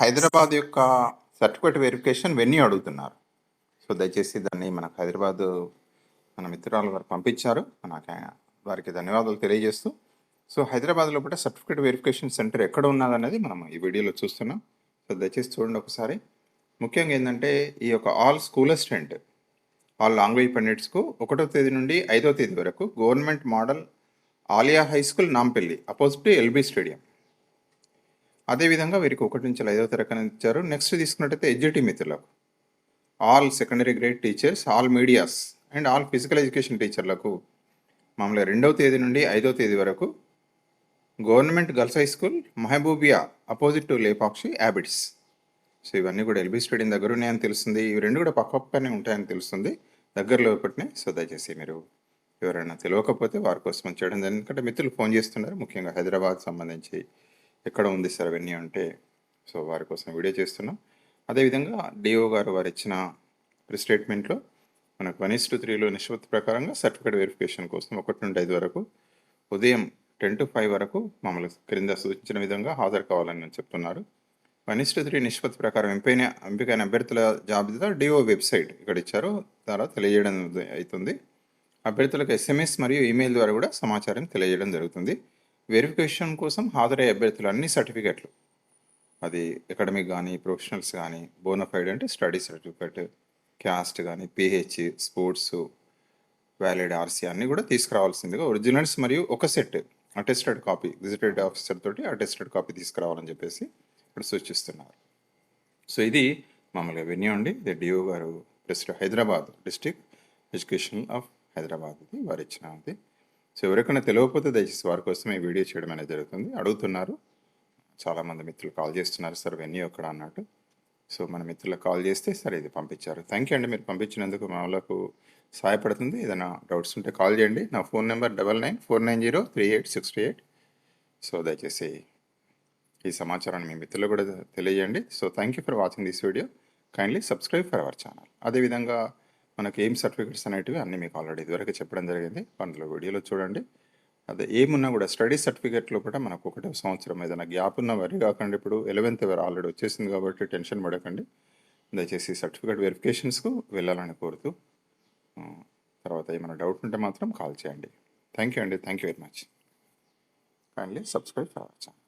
హైదరాబాద్ యొక్క certificate verification venue అడుగుతున్నారు. So దయచేసి దాన్ని మనకు హైదరాబాద్ మన మిత్రురాలు వారు పంపించారు. నాకు ఆయన వారికి ధన్యవాదాలు తెలియజేస్తూ సో హైదరాబాద్ లోపల సర్టిఫికేట్ వెరిఫికేషన్ సెంటర్ ఎక్కడ ఉన్నదనేది మనం ఈ వీడియోలో చూస్తున్నాం. సో దయచేసి చూడండి ఒకసారి. ముఖ్యంగా ఏంటంటే ఈ యొక్క all school assistant all language పండిట్స్కు ఒకటో తేదీ నుండి ఐదో తేదీ వరకు government model Aliya high school Nampally opposite to LB stadium. అదేవిధంగా వీరికి ఒకటి నుంచి ఐదో తరగతి ఇచ్చారు. నెక్స్ట్ తీసుకున్నట్టయితే ఎడ్జిటీ మిత్రులకు. All secondary grade teachers all medias and all physical education టీచర్లకు మామూలుగా రెండవ తేదీ నుండి ఐదో తేదీ వరకు government girls high school Mahbubia opposite to Lepakshi యాబిట్స్ so ఇవన్నీ కూడా ఎల్బీ స్టేడియం దగ్గర ఉన్నాయని తెలుస్తుంది. ఇవి రెండు కూడా పక్క పక్కనే ఉంటాయని తెలుస్తుంది. దగ్గరలో ఒకటినే సో దయచేసి మీరు ఎవరైనా తెలియకపోతే వారి కోసం చేయడం జరిగింది. ఎందుకంటే మిత్రులు ఫోన్ చేస్తున్నారు. ముఖ్యంగా హైదరాబాద్ సంబంధించి ఎక్కడ ఉంది సార్ అవన్నీ అంటే సో వారి కోసం వీడియో చేస్తున్నాం. అదేవిధంగా డిఓ గారు వారు ఇచ్చిన ప్రెస్ స్టేట్మెంట్లో మనకు వన్ ఇస్ టు త్రీలో నిష్పత్తి ప్రకారంగా సర్టిఫికేట్ వెరిఫికేషన్ కోసం ఒకటి నుండి ఐదు వరకు ఉదయం టెన్ టు ఫైవ్ వరకు మమ్మల్ని క్రింద సూచించిన విధంగా హాజరు కావాలని చెప్తున్నారు. వన్ ఇస్ టు త్రీ నిష్పత్తి ప్రకారం ఎంపైన ఎంపికైన అభ్యర్థుల జాబితా డిఓ వెబ్సైట్ ఇక్కడ ఇచ్చారు ద్వారా తెలియజేయడం అవుతుంది అభ్యర్థులకు ఎస్ఎంఎస్ మరియు ఈమెయిల్ ద్వారా కూడా సమాచారం తెలియజేయడం జరుగుతుంది. వెరిఫికేషన్ కోసం హాజరయ్యే అభ్యర్థులు అన్ని సర్టిఫికెట్లు. అది అకాడమిక్ కానీ ప్రొఫెషనల్స్ కానీ బోనఫైడ్ అంటే స్టడీ సర్టిఫికెట్ క్యాస్ట్ కానీ పిహెచ్ స్పోర్ట్స్ వ్యాలిడ్ ఆర్సీ అన్నీ కూడా తీసుకురావాల్సిందిగా ఒరిజినల్స్ మరియు ఒక set attested copy gazetted officer తోటి అటెస్టెడ్ కాపీ తీసుకురావాలని చెప్పేసి ఇక్కడ సూచిస్తున్నారు. సో ఇది మామూలుగా వెన్యూ అండి. ఇది డిఓ గారు president Hyderabad district education of Hyderabad ఇది. వారు ఇచ్చినది సో ఎవరికైనా తెలియకపోతే దయచేసి వారి కోసం ఈ వీడియో చేయడం అనేది జరుగుతుంది. అడుగుతున్నారు. చాలామంది మిత్రులు కాల్ చేస్తున్నారు. సార్ వెన్యూ అక్కడ అన్నట్టు. సో మన మిత్రులకు కాల్ చేస్తే సరే ఇది పంపించారు. థ్యాంక్ యూ అండి మీరు పంపించినందుకు మా వాళ్ళకు సహాయపడుతుంది. ఏదైనా డౌట్స్ ఉంటే కాల్ చేయండి. నా phone number double nine four nine zero three eight six three eight. So దయచేసి ఈ సమాచారాన్ని మీ మిత్రులు కూడా తెలియజేయండి. So thank you for watching this video. Kindly subscribe for our channel అదేవిధంగా మనకి ఏం సర్టిఫికెట్స్ అనేటివి అన్నీ మీకు ఆల్రెడీ ఇదివరకు చెప్పడం జరిగింది. అందులో వీడియోలో చూడండి. అదే ఏమున్నా కూడా స్టడీ సర్టిఫికేట్లో కూడా మనకు ఒకటే సంవత్సరం ఏదైనా గ్యాప్ ఉన్న వరి కాకండి. ఇప్పుడు ఎలెవెన్త్ వేరు ఆల్రెడీ వచ్చేసింది కాబట్టి టెన్షన్ పడకండి. దయచేసి సర్టిఫికేట్ వెరిఫికేషన్స్కు వెళ్ళాలని కోరుతూ తర్వాత ఏమైనా డౌట్ ఉంటే మాత్రం కాల్ చేయండి. థ్యాంక్ యూ అండి. Thank you very much. Kindly subscribe for our channel